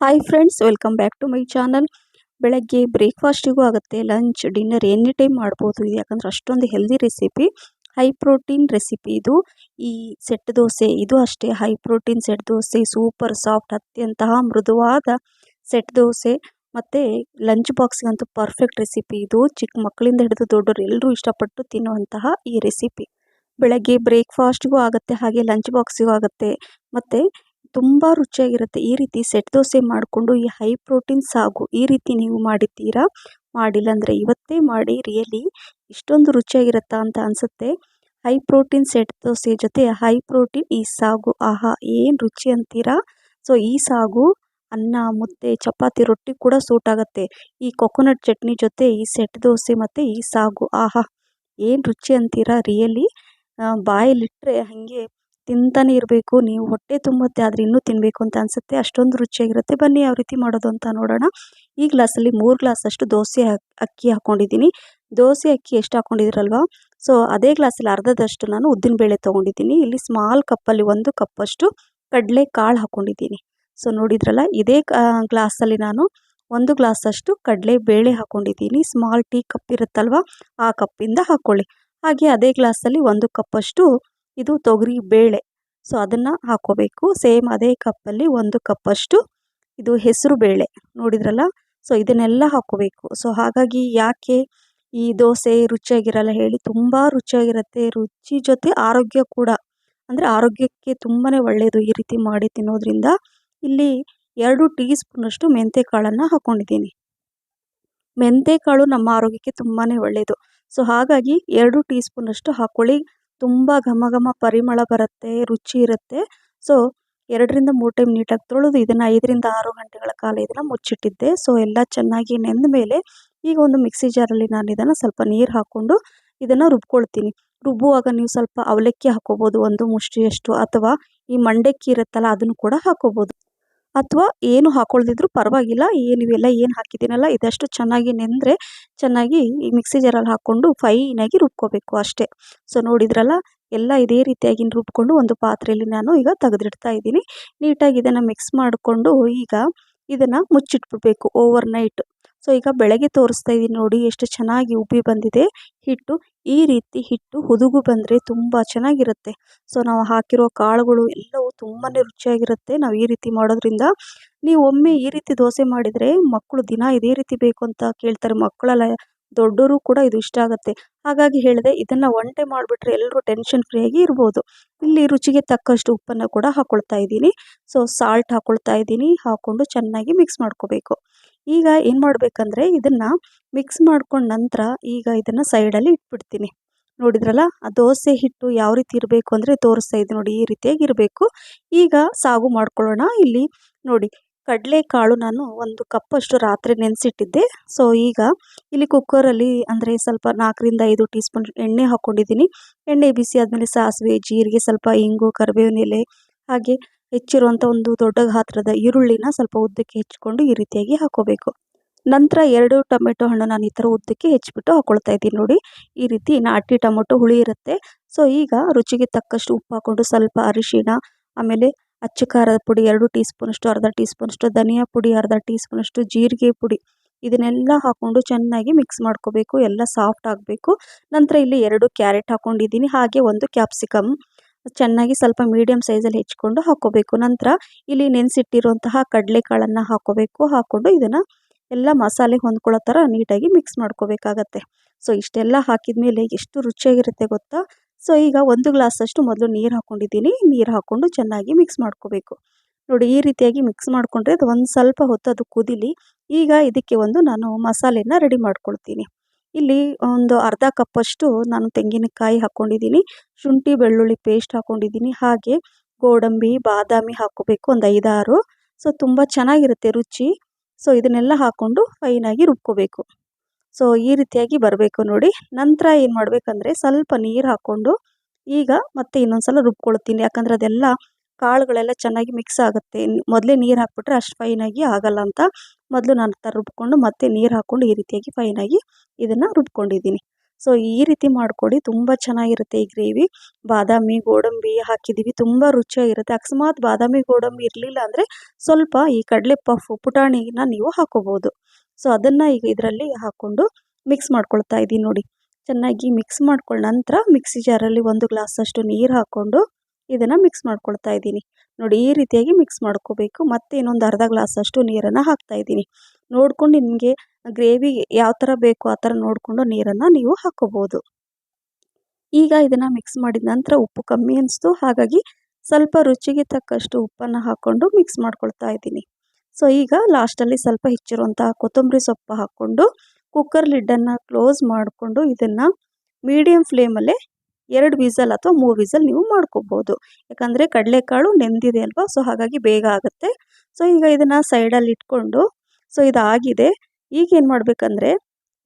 Hi friends welcome back to my channel ಬೆಳಗ್ಗೆ ಬ್ರೇಕ್ಫಾಸ್ಟಿಗೂ ಆಗುತ್ತೆ ಲಂಚ್ ಡಿನ್ನರ್ ಎನಿ ಟೈಮ್ ಮಾಡ್ಬೋದು. ಇದು ಯಾಕಂದರೆ ಅಷ್ಟೊಂದು healthy recipe high protein recipe ಇದು. ಈ ಸೆಟ್ ದೋಸೆ ಇದು ಅಷ್ಟೇ high protein set dosa super soft ಅತ್ಯಂತ ಮೃದುವಾದ ಸೆಟ್ ದೋಸೆ. ಮತ್ತು ಲಂಚ್ ಬಾಕ್ಸ್ಗಂತೂ ಪರ್ಫೆಕ್ಟ್ ರೆಸಿಪಿ ಇದು. ಚಿಕ್ಕ ಮಕ್ಕಳಿಂದ ಹಿಡಿದು ದೊಡ್ಡವರು ಎಲ್ಲರೂ ಇಷ್ಟಪಟ್ಟು ತಿನ್ನುವಂತಹ ಈ ರೆಸಿಪಿ ಬೆಳಗ್ಗೆ ಬ್ರೇಕ್ಫಾಸ್ಟ್ಗೂ ಆಗುತ್ತೆ, ಹಾಗೆ ಲಂಚ್ ಬಾಕ್ಸಿಗೂ ಆಗುತ್ತೆ. ಮತ್ತು ತುಂಬ ರುಚಿಯಾಗಿರುತ್ತೆ. ಈ ರೀತಿ ಸೆಟ್ ದೋಸೆ ಮಾಡಿಕೊಂಡು ಈ ಹೈ ಪ್ರೋಟೀನ್ ಸಾಗು ಈ ರೀತಿ ನೀವು ಮಾಡಿದ್ದೀರಾ? ಮಾಡಿಲ್ಲ ಅಂದರೆ ಇವತ್ತೇ ಮಾಡಿ ರಿಯಲಿ ಇಷ್ಟೊಂದು ರುಚಿಯಾಗಿರುತ್ತಾ ಅಂತ ಅನಿಸುತ್ತೆ. ಹೈ ಪ್ರೋಟೀನ್ ಸೆಟ್ ದೋಸೆ ಜೊತೆ ಹೈ ಪ್ರೋಟೀನ್ ಈ ಸಾಗು. ಆಹಾ, ಏನು ರುಚಿ ಅಂತೀರಾ? ಸೊ ಈ ಸಾಗು ಅನ್ನ, ಮುದ್ದೆ, ಚಪಾತಿ, ರೊಟ್ಟಿ ಕೂಡ ಸೂಟ್ ಆಗುತ್ತೆ. ಈ ಕೊಕೊನಟ್ ಚಟ್ನಿ ಜೊತೆ ಈ ಸೆಟ್ ದೋಸೆ ಮತ್ತು ಈ ಸಾಗು. ಆಹಾ, ಏನು ರುಚಿ ಅಂತೀರಾ? ರಿಯಲಿ ಬಾಯಲ್ಲಿಟ್ಟರೆ ಹಾಗೆ ತಿಂತಾನೆ ಇರಬೇಕು, ನೀವು ಹೊಟ್ಟೆ ತುಂಬುತ್ತೆ ಆದರೆ ಇನ್ನೂ ತಿನ್ನಬೇಕು ಅಂತ ಅನಿಸುತ್ತೆ. ಅಷ್ಟೊಂದು ರುಚಿಯಾಗಿರುತ್ತೆ. ಬನ್ನಿ ಯಾವ ರೀತಿ ಮಾಡೋದು ಅಂತ ನೋಡೋಣ. ಈ ಗ್ಲಾಸಲ್ಲಿ ಮೂರು ಗ್ಲಾಸಷ್ಟು ದೋಸೆ ಅಕ್ಕಿ ಹಾಕ್ಕೊಂಡಿದ್ದೀನಿ ದೋಸೆ, ಅಕ್ಕಿ ಎಷ್ಟು ಹಾಕೊಂಡಿದ್ರಲ್ವಾ? ಸೊ, ಅದೇ ಗ್ಲಾಸಲ್ಲಿ ಅರ್ಧದಷ್ಟು ನಾನು ಉದ್ದಿನಬೇಳೆ ತೊಗೊಂಡಿದ್ದೀನಿ. ಇಲ್ಲಿ ಸ್ಮಾಲ್ ಕಪ್ಪಲ್ಲಿ ಒಂದು ಕಪ್ಪಷ್ಟು ಕಡಲೆ ಕಾಳು ಹಾಕ್ಕೊಂಡಿದ್ದೀನಿ ಸೊ, ನೋಡಿದ್ರಲ್ಲ, ಇದೇ ಗ್ಲಾಸಲ್ಲಿ ನಾನು ಒಂದು ಗ್ಲಾಸಷ್ಟು ಕಡಲೆ ಬೇಳೆ ಹಾಕ್ಕೊಂಡಿದ್ದೀನಿ ಸ್ಮಾಲ್ ಟೀ ಕಪ್ ಇರುತ್ತಲ್ವ? ಆ ಕಪ್ಪಿಂದ ಹಾಕ್ಕೊಳ್ಳಿ ಹಾಗೆ ಅದೇ ಗ್ಲಾಸಲ್ಲಿ ಒಂದು ಕಪ್ಪಷ್ಟು ಇದು ತೊಗರಿ ಬೇಳೆ. ಸೊ ಅದನ್ನು ಹಾಕ್ಕೋಬೇಕು ಸೇಮ್ ಅದೇ ಕಪ್ಪಲ್ಲಿ ಒಂದು ಕಪ್ಪಷ್ಟು ಇದು ಹೆಸರು ಬೇಳೆ. ನೋಡಿದ್ರಲ್ಲ? ಸೊ ಇದನ್ನೆಲ್ಲ ಹಾಕ್ಕೋಬೇಕು ಸೊ ಹಾಗಾಗಿ ಯಾಕೆ ಈ ದೋಸೆ ರುಚಿಯಾಗಿರಲ್ಲ ಹೇಳಿ. ತುಂಬ ರುಚಿಯಾಗಿರುತ್ತೆ. ರುಚಿ ಜೊತೆ ಆರೋಗ್ಯ ಕೂಡ. ಅಂದರೆ ಆರೋಗ್ಯಕ್ಕೆ ತುಂಬಾ ಒಳ್ಳೆಯದು ಈ ರೀತಿ ಮಾಡಿ ತಿನ್ನೋದ್ರಿಂದ. ಇಲ್ಲಿ ಎರಡು ಟೀ ಸ್ಪೂನಷ್ಟು ಮೆಂತೆ ಕಾಳನ್ನು ಹಾಕ್ಕೊಂಡಿದ್ದೀನಿ ಮೆಂತೆ ಕಾಳು ನಮ್ಮ ಆರೋಗ್ಯಕ್ಕೆ ತುಂಬಾ ಒಳ್ಳೆಯದು ಸೊ ಹಾಗಾಗಿ ಎರಡು ಟೀ ಸ್ಪೂನಷ್ಟು ಹಾಕ್ಕೊಳ್ಳಿ ತುಂಬ ಘಮ ಘಮ ಪರಿಮಳ ಬರುತ್ತೆ, ರುಚಿ ಇರುತ್ತೆ. ಸೊ ಎರಡರಿಂದ ಮೂರು ಟೈಮ್ ನೀಟಾಗಿ ತೊಳೆದು ಇದನ್ನು ಐದರಿಂದ ಆರು ಗಂಟೆಗಳ ಕಾಲ ಇದನ್ನು ಮುಚ್ಚಿಟ್ಟಿದ್ದೆ. ಸೊ ಎಲ್ಲ ಚೆನ್ನಾಗಿ ನೆಂದ ಮೇಲೆ ಈಗ ಒಂದು ಮಿಕ್ಸಿ ಜಾರಲ್ಲಿ ನಾನು ಇದನ್ನು ಸ್ವಲ್ಪ ನೀರು ಹಾಕ್ಕೊಂಡು ಇದನ್ನು ರುಬ್ಕೊಳ್ತೀನಿ. ರುಬ್ಬುವಾಗ ನೀವು ಸ್ವಲ್ಪ ಅವಲಕ್ಕಿ ಹಾಕ್ಕೋಬೋದು ಒಂದು ಮುಷ್ಟಿಯಷ್ಟು ಅಥವಾ ಈ ಮಂಡಕ್ಕಿ ಇರುತ್ತಲ್ಲ ಅದನ್ನು ಕೂಡ ಹಾಕ್ಕೋಬೋದು ಅಥವಾ ಏನು ಹಾಕ್ಕೊಳ್ದಿದ್ರು ಪರವಾಗಿಲ್ಲ, ಏನು ಇವೆಲ್ಲ ಏನು ಹಾಕಿದ್ದೀನಲ್ಲ, ಇದಷ್ಟು ಚೆನ್ನಾಗಿ ನೆಂದರೆ ಚೆನ್ನಾಗಿ ಈ ಮಿಕ್ಸಿ ಜಾರಲ್ಲಿ ಹಾಕ್ಕೊಂಡು ಫೈನಾಗಿ ರುಬ್ಕೋಬೇಕು ಅಷ್ಟೇ. ಸೊ ನೋಡಿದ್ರಲ್ಲ, ಎಲ್ಲ ಇದೇ ರೀತಿಯಾಗಿ ರುಬ್ಕೊಂಡು ಒಂದು ಪಾತ್ರೆಯಲ್ಲಿ ನಾನು ಈಗ ತೆಗೆದಿಡ್ತಾ ಇದ್ದೀನಿ. ನೀಟಾಗಿ ಇದನ್ನು ಮಿಕ್ಸ್ ಮಾಡಿಕೊಂಡು ಈಗ ಇದನ್ನು ಮುಚ್ಚಿಟ್ಬಿಡ್ಬೇಕು ಓವರ್ ನೈಟ್ ಸೊ ಈಗ ಬೆಳಗ್ಗೆ ತೋರಿಸ್ತಾ ಇದ್ದೀನಿ ನೋಡಿ, ಎಷ್ಟು ಚೆನ್ನಾಗಿ ಉಬ್ಬಿ ಬಂದಿದೆ. ಹಿಟ್ಟು, ಈ ರೀತಿ ಹಿಟ್ಟು ಹುದುಗು ಬಂದರೆ ತುಂಬ ಚೆನ್ನಾಗಿರುತ್ತೆ. ಸೊ ನಾವು ಹಾಕಿರೋ ಕಾಳುಗಳು ಎಲ್ಲವೂ ತುಂಬಾ ರುಚಿಯಾಗಿರುತ್ತೆ. ನಾವು ಈ ರೀತಿ ಮಾಡೋದ್ರಿಂದ ನೀವು ಒಮ್ಮೆ ಈ ರೀತಿ ದೋಸೆ ಮಾಡಿದರೆ ಮಕ್ಕಳು ದಿನ ಇದೇ ರೀತಿ ಬೇಕು ಅಂತ ಕೇಳ್ತಾರೆ. ಮಕ್ಕಳೆಲ್ಲ ದೊಡ್ಡವರು ಕೂಡ ಇದು ಇಷ್ಟ ಆಗುತ್ತೆ. ಹಾಗಾಗಿ ಹೇಳಿದೆ ಇದನ್ನು ಒಂಟೆ ಮಾಡಿಬಿಟ್ರೆ ಎಲ್ಲರೂ ಟೆನ್ಷನ್ ಫ್ರೀಯಾಗಿ ಇರ್ಬೋದು. ಇಲ್ಲಿ ರುಚಿಗೆ ತಕ್ಕಷ್ಟು ಉಪ್ಪನ್ನು ಕೂಡ ಹಾಕೊಳ್ತಾ ಇದ್ದೀನಿ. ಸೊ, ಸಾಲ್ಟ್ ಹಾಕೊಳ್ತಾ ಇದ್ದೀನಿ. ಹಾಕ್ಕೊಂಡು ಚೆನ್ನಾಗಿ ಮಿಕ್ಸ್ ಮಾಡ್ಕೋಬೇಕು. ಈಗ ಏನು ಮಾಡಬೇಕಂದ್ರೆ ಇದನ್ನು ಮಿಕ್ಸ್ ಮಾಡ್ಕೊಂಡ ನಂತರ ಈಗ ಇದನ್ನು ಸೈಡಲ್ಲಿ ಇಟ್ಬಿಡ್ತೀನಿ. ನೋಡಿದ್ರಲ್ಲ, ಆ ದೋಸೆ ಹಿಟ್ಟು ಯಾವ ರೀತಿ ಇರಬೇಕು ಅಂದರೆ ತೋರಿಸ್ತಾ ಇದ್ದೆ ನೋಡಿ, ಈ ರೀತಿಯಾಗಿ ಇರಬೇಕು. ಈಗ ಸಾಗು ಮಾಡ್ಕೊಳ್ಳೋಣ ಇಲ್ಲಿ. ನೋಡಿ, ಕಡಲೆಕಾಳು ನಾನು ಒಂದು ಕಪ್ಪಷ್ಟು ರಾತ್ರಿ ನೆನೆಸಿಟ್ಟಿದ್ದೆ. ಸೊ ಈಗ ಇಲ್ಲಿ ಕುಕ್ಕರಲ್ಲಿ ಅಂದರೆ ಸ್ವಲ್ಪ ನಾಲ್ಕರಿಂದ ಐದು ಟೀ ಸ್ಪೂನ್ ಎಣ್ಣೆ ಹಾಕ್ಕೊಂಡಿದ್ದೀನಿ. ಎಣ್ಣೆ ಬಿಸಿ ಆದಮೇಲೆ ಸಾಸಿವೆ, ಜೀರಿಗೆ, ಸ್ವಲ್ಪ ಇಂಗು ಕರಿಬೇವಿನ ಎಲೆ ಹಾಗೆ ಹೆಚ್ಚಿರುವಂಥ ಒಂದು ದೊಡ್ಡ ಗಾತ್ರದ ಈರುಳ್ಳಿನ ಸ್ವಲ್ಪ ಉದ್ದಕ್ಕೆ ಹೆಚ್ಚಿಕೊಂಡು ಈ ರೀತಿಯಾಗಿ ಹಾಕೋಬೇಕು. ನಂತರ ಎರಡು ಟೊಮೆಟೊ ಹಣ್ಣು ನಾನು ಈ ಥರ ಉದ್ದಕ್ಕೆ ಹೆಚ್ಚಿಬಿಟ್ಟು ಹಾಕ್ಕೊಳ್ತಾ ಇದ್ದೀನಿ ನೋಡಿ. ಈ ರೀತಿ ನಾಟಿ ಟೊಮೊಟೊ ಹುಳಿ ಇರುತ್ತೆ. ಸೊ, ಈಗ ರುಚಿಗೆ ತಕ್ಕಷ್ಟು ಉಪ್ಪು ಹಾಕ್ಕೊಂಡು ಸ್ವಲ್ಪ ಅರಿಶಿಣ, ಆಮೇಲೆ ಅಚ್ಚು ಖಾರದ ಪುಡಿ, ಎರಡು ಟೀ ಸ್ಪೂನಷ್ಟು ಅರ್ಧ ಟೀ ಸ್ಪೂನಷ್ಟು ಧನಿಯಾ ಪುಡಿ, ಅರ್ಧ ಟೀ ಸ್ಪೂನಷ್ಟು ಜೀರಿಗೆ ಪುಡಿ ಇದನ್ನೆಲ್ಲ ಹಾಕ್ಕೊಂಡು ಚೆನ್ನಾಗಿ ಮಿಕ್ಸ್ ಮಾಡ್ಕೋಬೇಕು. ಎಲ್ಲ ಸಾಫ್ಟ್ ಆಗಬೇಕು. ನಂತರ ಇಲ್ಲಿ ಎರಡು ಕ್ಯಾರೆಟ್ ಹಾಕ್ಕೊಂಡಿದ್ದೀನಿ ಹಾಗೆ ಒಂದು ಕ್ಯಾಪ್ಸಿಕಮ್ ಚೆನ್ನಾಗಿ ಸ್ವಲ್ಪ ಮೀಡಿಯಮ್ ಸೈಜಲ್ಲಿ ಹೆಚ್ಕೊಂಡು ಹಾಕ್ಕೋಬೇಕು. ನಂತರ ಇಲ್ಲಿ ನೆನೆಸಿಟ್ಟಿರುವಂತಹ ಕಡಲೆಕಾಳನ್ನು ಹಾಕ್ಕೋಬೇಕು. ಹಾಕ್ಕೊಂಡು ಇದನ್ನು ಎಲ್ಲ ಮಸಾಲೆ ಹೊಂದ್ಕೊಳ್ಳೋ ಥರ ನೀಟಾಗಿ ಮಿಕ್ಸ್ ಮಾಡ್ಕೋಬೇಕಾಗತ್ತೆ. ಸೊ, ಇಷ್ಟೆಲ್ಲ ಹಾಕಿದ ಮೇಲೆ ಎಷ್ಟು ರುಚಿಯಾಗಿರುತ್ತೆ ಗೊತ್ತಾ? ಸೊ, ಈಗ ಒಂದು ಗ್ಲಾಸಷ್ಟು ಮೊದಲು ನೀರು ಹಾಕ್ಕೊಂಡಿದ್ದೀನಿ ನೀರು ಹಾಕ್ಕೊಂಡು ಚೆನ್ನಾಗಿ ಮಿಕ್ಸ್ ಮಾಡ್ಕೋಬೇಕು. ನೋಡಿ, ಈ ರೀತಿಯಾಗಿ ಮಿಕ್ಸ್ ಮಾಡಿಕೊಂಡ್ರೆ ಅದು ಒಂದು ಸ್ವಲ್ಪ ಹೊತ್ತು ಅದು ಕುದಿಲಿ, ಈಗ ಇದಕ್ಕೆ ಒಂದು ನಾನು ಮಸಾಲೆನ ರೆಡಿ ಮಾಡ್ಕೊಳ್ತೀನಿ. ಇಲ್ಲಿ ಒಂದು ಅರ್ಧ ಕಪ್ಪಷ್ಟು ನಾನು ತೆಂಗಿನಕಾಯಿ ಹಾಕ್ಕೊಂಡಿದ್ದೀನಿ ಶುಂಠಿ, ಬೆಳ್ಳುಳ್ಳಿ ಪೇಸ್ಟ್ ಹಾಕ್ಕೊಂಡಿದ್ದೀನಿ ಹಾಗೆ ಗೋಡಂಬಿ, ಬಾದಾಮಿ ಹಾಕ್ಕೋಬೇಕು, ಒಂದು ಐದಾರು. ಸೊ, ತುಂಬ ಚೆನ್ನಾಗಿರುತ್ತೆ ರುಚಿ. ಸೊ ಇದನ್ನೆಲ್ಲ ಹಾಕ್ಕೊಂಡು ಫೈನಾಗಿ ರುಬ್ಕೋಬೇಕು. ಸೊ ಈ ರೀತಿಯಾಗಿ ಬರಬೇಕು ನೋಡಿ. ನಂತರ ಏನು ಮಾಡಬೇಕಂದ್ರೆ ಸ್ವಲ್ಪ ನೀರು ಹಾಕ್ಕೊಂಡು ಈಗ ಮತ್ತೆ ಇನ್ನೊಂದು ಸಲ ರುಬ್ಕೊಳ್ತೀನಿ. ಯಾಕಂದರೆ ಅದೆಲ್ಲ ಕಾಳುಗಳೆಲ್ಲ ಚೆನ್ನಾಗಿ ಮಿಕ್ಸ್ ಆಗುತ್ತೆ. ಮೊದಲೇ ನೀರು ಹಾಕ್ಬಿಟ್ರೆ ಅಷ್ಟು ಫೈನಾಗಿ ಆಗಲ್ಲ ಅಂತ ಮೊದಲು ನಾನು ಥರ ರುಬ್ಕೊಂಡು ಮತ್ತೆ ನೀರು ಹಾಕ್ಕೊಂಡು ಈ ರೀತಿಯಾಗಿ ಫೈನಾಗಿ ಇದನ್ನು ರುಬ್ಕೊಂಡಿದ್ದೀನಿ. ಸೊ, ಈ ರೀತಿ ಮಾಡಿಕೊಡಿ ತುಂಬ ಚೆನ್ನಾಗಿರುತ್ತೆ ಈ ಗ್ರೇವಿ. ಬಾದಾಮಿ, ಗೋಡಂಬಿ ಹಾಕಿದ್ದೀವಿ ತುಂಬ ರುಚಿಯಾಗಿರುತ್ತೆ. ಅಕಸ್ಮಾತ್ ಬಾದಾಮಿ, ಗೋಡಂಬಿ ಇರಲಿಲ್ಲ ಅಂದರೆ ಸ್ವಲ್ಪ ಈ ಕಡಲೆ ಪಫ್ ಪುಟಾಣಿನ ನೀವು ಹಾಕೋಬೋದು ಸೊ, ಅದನ್ನು ಈಗ ಇದರಲ್ಲಿ ಹಾಕ್ಕೊಂಡು ಮಿಕ್ಸ್ ಮಾಡ್ಕೊಳ್ತಾ ಇದ್ದೀನಿ ನೋಡಿ. ಚೆನ್ನಾಗಿ ಮಿಕ್ಸ್ ಮಾಡ್ಕೊಳ್ಳ ನಂತರ ಮಿಕ್ಸಿ ಜಾರಲ್ಲಿ ಒಂದು ಗ್ಲಾಸಷ್ಟು ನೀರು ಹಾಕ್ಕೊಂಡು ಇದನ್ನು ಮಿಕ್ಸ್ ಮಾಡ್ಕೊಳ್ತಾ ಇದ್ದೀನಿ ನೋಡಿ, ಈ ರೀತಿಯಾಗಿ ಮಿಕ್ಸ್ ಮಾಡ್ಕೋಬೇಕು. ಮತ್ತೆ ಇನ್ನೊಂದು ಅರ್ಧ ಗ್ಲಾಸಷ್ಟು ನೀರನ್ನು ಹಾಕ್ತಾ ಇದ್ದೀನಿ ನೋಡ್ಕೊಂಡು ನಿಮಗೆ ಗ್ರೇವಿ ಯಾವ ಥರ ಬೇಕು ಆ ಥರ ನೋಡಿಕೊಂಡು ನೀರನ್ನು ನೀವು ಹಾಕ್ಕೋಬೋದು ಈಗ ಇದನ್ನು ಮಿಕ್ಸ್ ಮಾಡಿದ ನಂತರ ಉಪ್ಪು ಕಮ್ಮಿ ಅನಿಸ್ತು. ಹಾಗಾಗಿ ಸ್ವಲ್ಪ ರುಚಿಗೆ ತಕ್ಕಷ್ಟು ಉಪ್ಪನ್ನು ಹಾಕ್ಕೊಂಡು ಮಿಕ್ಸ್ ಮಾಡ್ಕೊಳ್ತಾ ಇದ್ದೀನಿ. ಸೊ ಈಗ ಲಾಸ್ಟಲ್ಲಿ ಸ್ವಲ್ಪ ಹೆಚ್ಚಿರುವಂತಹ ಕೊತ್ತಂಬರಿ ಸೊಪ್ಪು ಹಾಕ್ಕೊಂಡು ಕುಕ್ಕರ್ ಲಿಡ್ಡನ್ನು ಕ್ಲೋಸ್ ಮಾಡಿಕೊಂಡು ಇದನ್ನು ಮೀಡಿಯಮ್ ಫ್ಲೇಮಲ್ಲೇ ಎರಡು ವಿಸಲ್ ಅಥವಾ ಮೂರು ವಿಸಲ್ ನೀವು ಮಾಡ್ಕೋಬೋದು. ಯಾಕಂದರೆ ಕಡಲೆಕಾಳು ನೆಂದಿದೆ ಅಲ್ವಾ? ಸೊ ಹಾಗಾಗಿ ಬೇಗ ಆಗುತ್ತೆ. ಸೊ ಈಗ ಇದನ್ನು ಸೈಡಲ್ಲಿ ಇಟ್ಕೊಂಡು ಸೊ ಇದಾಗಿದೆ. ಈಗ ಏನು ಮಾಡಬೇಕಂದ್ರೆ,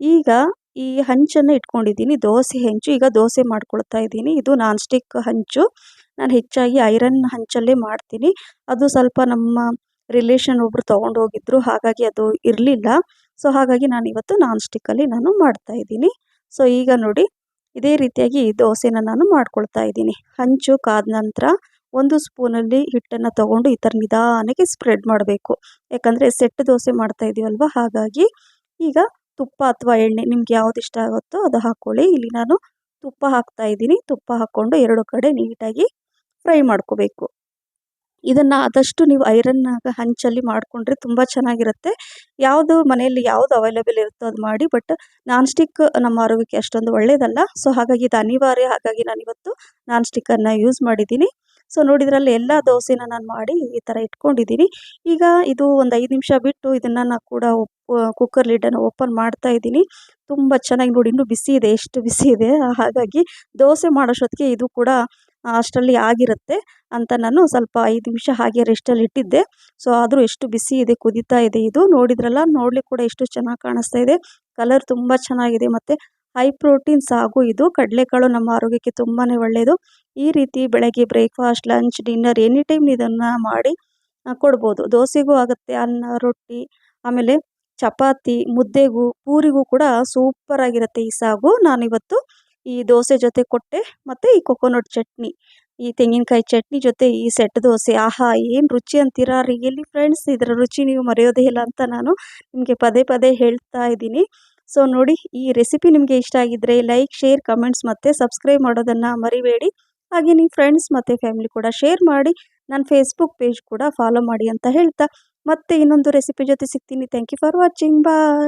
ಈಗ ಈ ಹಂಚನ್ನು ಇಟ್ಕೊಂಡಿದ್ದೀನಿ. ದೋಸೆ ಹೆಂಚು, ಈಗ ದೋಸೆ ಮಾಡ್ಕೊಳ್ತಾ ಇದ್ದೀನಿ. ಇದು ನಾನ್ ಸ್ಟಿಕ್ ಹಂಚು. ನಾನು ಹೆಚ್ಚಾಗಿ ಐರನ್ ಹಂಚಲ್ಲೇ ಮಾಡ್ತೀನಿ. ಅದು ಸ್ವಲ್ಪ ನಮ್ಮ ರಿಲೇಷನ್ ಒಬ್ಬರು ತೊಗೊಂಡೋಗಿದ್ರು, ಹಾಗಾಗಿ ಅದು ಇರಲಿಲ್ಲ. ಸೊ, ಹಾಗಾಗಿ ನಾನು ಇವತ್ತು ನಾನ್ ಸ್ಟಿಕ್ಕಲ್ಲಿ ನಾನು ಮಾಡ್ತಾ ಇದ್ದೀನಿ. ಸೊ, ಈಗ ನೋಡಿ, ಇದೇ ರೀತಿಯಾಗಿ ದೋಸೆನ ನಾನು ಮಾಡ್ಕೊಳ್ತಾ ಇದ್ದೀನಿ. ಹಂಚು ಕಾದ ನಂತರ ಒಂದು ಸ್ಪೂನಲ್ಲಿ ಹಿಟ್ಟನ್ನು ತಗೊಂಡು ಈ ಥರ ನಿಧಾನಕ್ಕೆ ಸ್ಪ್ರೆಡ್ ಮಾಡಬೇಕು. ಯಾಕಂದರೆ ಸೆಟ್ ದೋಸೆ ಮಾಡ್ತಾ ಇದ್ದೀವಲ್ವ ಹಾಗಾಗಿ ಈಗ ತುಪ್ಪ ಅಥವಾ ಎಣ್ಣೆ ನಿಮ್ಗೆ ಯಾವ್ದು ಇಷ್ಟ ಆಗುತ್ತೋ ಅದು ಹಾಕ್ಕೊಳ್ಳಿ ಇಲ್ಲಿ ನಾನು ತುಪ್ಪ ಹಾಕ್ತಾ ಇದ್ದೀನಿ. ತುಪ್ಪ ಹಾಕ್ಕೊಂಡು ಎರಡು ಕಡೆ ನೀಟಾಗಿ ಫ್ರೈ ಮಾಡ್ಕೋಬೇಕು. ಇದನ್ನು ಆದಷ್ಟು ನೀವು ಐರನ್ ಹಂಚಲ್ಲಿ ಮಾಡಿಕೊಂಡ್ರೆ ತುಂಬ ಚೆನ್ನಾಗಿರುತ್ತೆ. ಯಾವುದು ಮನೆಯಲ್ಲಿ ಯಾವುದು ಅವೈಲೇಬಲ್ ಇರುತ್ತೋ ಅದು ಮಾಡಿ, ಬಟ್ ನಾನ್ ಸ್ಟಿಕ್ ನಮ್ಮ ಆರೋಗ್ಯಕ್ಕೆ ಅಷ್ಟೊಂದು ಒಳ್ಳೆಯದಲ್ಲ ಸೊ ಹಾಗಾಗಿ ಇದು ಅನಿವಾರ್ಯ. ಹಾಗಾಗಿ ನಾನಿವತ್ತು ನಾನ್ ಸ್ಟಿಕ್ಕನ್ನು ಯೂಸ್ ಮಾಡಿದ್ದೀನಿ. ಸೊ ನೋಡಿದ್ರಲ್ಲಿ ಎಲ್ಲ ದೋಸೆನ ನಾನು ಮಾಡಿ ಈ ಥರ ಇಟ್ಕೊಂಡಿದ್ದೀನಿ. ಈಗ ಇದು ಒಂದು ಐದು ನಿಮಿಷ ಬಿಟ್ಟು ಇದನ್ನು ನಾನು ಕೂಡ ಕುಕ್ಕರ್ ಲಿಡ್ಡನ್ನು ಓಪನ್ ಮಾಡ್ತಾ ಇದ್ದೀನಿ. ತುಂಬ ಚೆನ್ನಾಗಿ ನೋಡಿ ಇನ್ನೂ ಬಿಸಿ ಇದೆ, ಎಷ್ಟು ಬಿಸಿ ಇದೆ. ಹಾಗಾಗಿ ದೋಸೆ ಮಾಡೋಷ್ಟೊತ್ತಿಗೆ ಇದು ಕೂಡ ಅಷ್ಟರಲ್ಲಿ ಆಗಿರುತ್ತೆ ಅಂತ ನಾನು ಸ್ವಲ್ಪ ಐದು ನಿಮಿಷ ಹಾಗೆ ರೆಸ್ಟಲ್ಲಿ ಇಟ್ಟಿದ್ದೆ. ಸೊ ಆದರೂ ಎಷ್ಟು ಬಿಸಿ ಇದೆ, ಕುದಿತಾ ಇದೆ ಇದು ನೋಡಿದ್ರಲ್ಲ ನೋಡಲಿಕ್ಕೆ ಕೂಡ ಎಷ್ಟು ಚೆನ್ನಾಗಿ ಕಾಣಿಸ್ತಾ ಇದೆ. ಕಲರ್ ತುಂಬ ಚೆನ್ನಾಗಿದೆ ಮತ್ತು ಹೈ ಪ್ರೋಟೀನ್ ಸಾಗು ಇದು. ಕಡಲೆಕಾಳು ನಮ್ಮ ಆರೋಗ್ಯಕ್ಕೆ ತುಂಬಾ ಒಳ್ಳೆಯದು ಈ ರೀತಿ ಬೆಳಗ್ಗೆ breakfast lunch dinner any time ಇದನ್ನು ಮಾಡಿ ಕೊಡ್ಬೋದು. ದೋಸೆಗೂ ಆಗುತ್ತೆ ಅನ್ನ, ರೊಟ್ಟಿ, ಆಮೇಲೆ ಚಪಾತಿ, ಮುದ್ದೆಗೂ, ಪೂರಿಗೂ ಕೂಡ ಸೂಪರಾಗಿರುತ್ತೆ ಈ ಸಾಗು. ನಾನಿವತ್ತು ಈ ದೋಸೆ ಜೊತೆ ಕೊಟ್ಟೆ ಮತ್ತು ಈ ಕೊಕೊನಟ್ ಚಟ್ನಿ, ಈ ತೆಂಗಿನಕಾಯಿ ಚಟ್ನಿ ಜೊತೆ ಈ ಸೆಟ್ ದೋಸೆ. ಆಹಾ, ಏನು ರುಚಿ ಅಂತೀರಾ ರಿಯಲಿ ಫ್ರೆಂಡ್ಸ್ ಇದರ? ರುಚಿ ನೀವು ಮರೆಯೋದೇ ಇಲ್ಲ ಅಂತ ನಾನು ನಿಮಗೆ ಪದೇ ಪದೇ ಹೇಳ್ತಾ ಇದ್ದೀನಿ. ಸೊ ನೋಡಿ, ಈ ರೆಸಿಪಿ ನಿಮಗೆ ಇಷ್ಟ ಆಗಿದ್ದರೆ ಲೈಕ್ ಶೇರ್ ಕಮೆಂಟ್ಸ್ ಮತ್ತು ಸಬ್ಸ್ಕ್ರೈಬ್ ಮಾಡೋದನ್ನು ಮರಿಬೇಡಿ. ಹಾಗೆ ನಿಮ್ಮ ಫ್ರೆಂಡ್ಸ್ ಮತ್ತು ಫ್ಯಾಮಿಲಿ ಕೂಡ ಶೇರ್ ಮಾಡಿ ನನ್ನ ಫೇಸ್ಬುಕ್ ಪೇಜ್ ಕೂಡ ಫಾಲೋ ಮಾಡಿ ಅಂತ ಹೇಳ್ತಾ, ಮತ್ತೆ ಇನ್ನೊಂದು ರೆಸಿಪಿ ಜೊತೆ ಸಿಗ್ತೀನಿ. Thank you for watching bye